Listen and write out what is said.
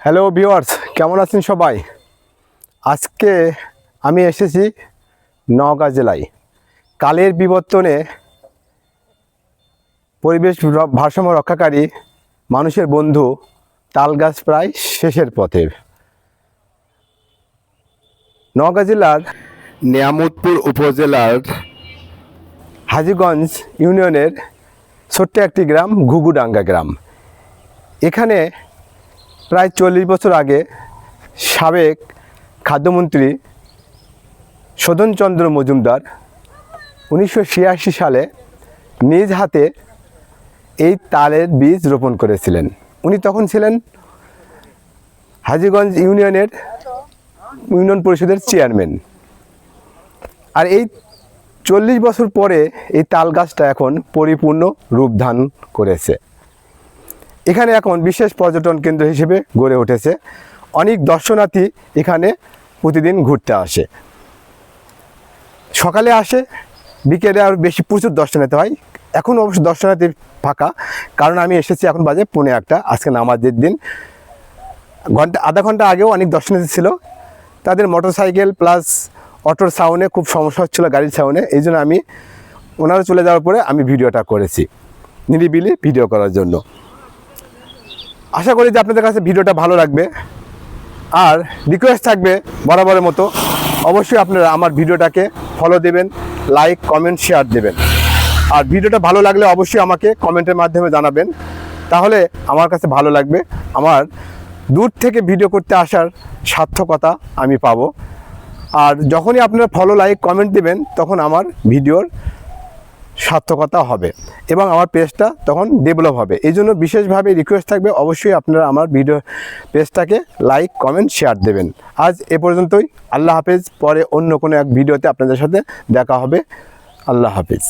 Hello viewers কেমন আছেন সবাই? আজকে আমি এসেছি নওগাঁ জেলায়। কালের বিবর্তনে পরিবেশ ভারসাম্য রক্ষাকারী মানুষের বন্ধু তাল গাছ প্রায় শেষের পথে। নওগাঁ জেলার নিয়ামতপুর উপজেলার হাজিগঞ্জ ইউনিয়নের ছোট্ট একটি গ্রাম, ঘুঘুডাঙ্গা গ্রাম। এখানে প্রায় চল্লিশ বছর আগে সাবেক খাদ্যমন্ত্রী সদনচন্দ্র মজুমদার উনিশশো ছিয়াশি সালে নিজ হাতে এই তালের বীজ রোপণ করেছিলেন। উনি তখন ছিলেন হাজিগঞ্জ ইউনিয়নের ইউনিয়ন পরিষদের চেয়ারম্যান। আর এই চল্লিশ বছর পরে এই তাল গাছটা এখন পরিপূর্ণ রূপ ধারণ করেছে। এখানে এখন বিশেষ পর্যটন কেন্দ্র হিসেবে গড়ে উঠেছে। অনেক দর্শনার্থী এখানে প্রতিদিন ঘুরতে আসে। সকালে আসে, বিকেলে আর বেশি প্রচুর দর্শনার্থী হয়। এখন অবশ্য দর্শনার্থী ফাঁকা, কারণ আমি এসেছি এখন বাজে পুনে একটা, আজকে নামাজের দিন। ঘণ্টা, আধা ঘণ্টা আগেও অনেক দর্শনার্থী ছিল। তাদের মোটর সাইকেল প্লাস অটোর সাউন্ডে খুব সমস্যা হচ্ছিল গাড়ির সাউন্ডে, এই জন্য আমি ওনারা চলে যাওয়ার পরে আমি ভিডিওটা করেছি। নিরিবিলি ভিডিও করার জন্য। আশা করি যে আপনাদের কাছে ভিডিওটা ভালো লাগবে। আর রিকোয়েস্ট থাকবে বরাবরের মতো। অবশ্যই আপনারা আমার ভিডিওটাকে ফলো দেবেন লাইক কমেন্ট শেয়ার দেবেন। আর ভিডিওটা ভালো লাগলে অবশ্যই আমাকে কমেন্টের মাধ্যমে জানাবেন। তাহলে আমার কাছে ভালো লাগবে। আমার দূর থেকে ভিডিও করতে আসার সার্থকতা আমি পাবো। আর যখনই আপনারা ফলো লাইক কমেন্ট দেবেন, তখন আমার ভিডিওর সার্থকতা হবে এবং আমার পেজটা তখন ডেভেলপ হবে। এই জন্য বিশেষভাবে রিকোয়েস্ট থাকবে, অবশ্যই আপনারা আমার ভিডিও পেজটাকে লাইক কমেন্ট শেয়ার দেবেন। আজ এ পর্যন্তই। আল্লাহ হাফেজ। পরে অন্য কোনো এক ভিডিওতে আপনাদের সাথে দেখা হবে। আল্লাহ হাফেজ।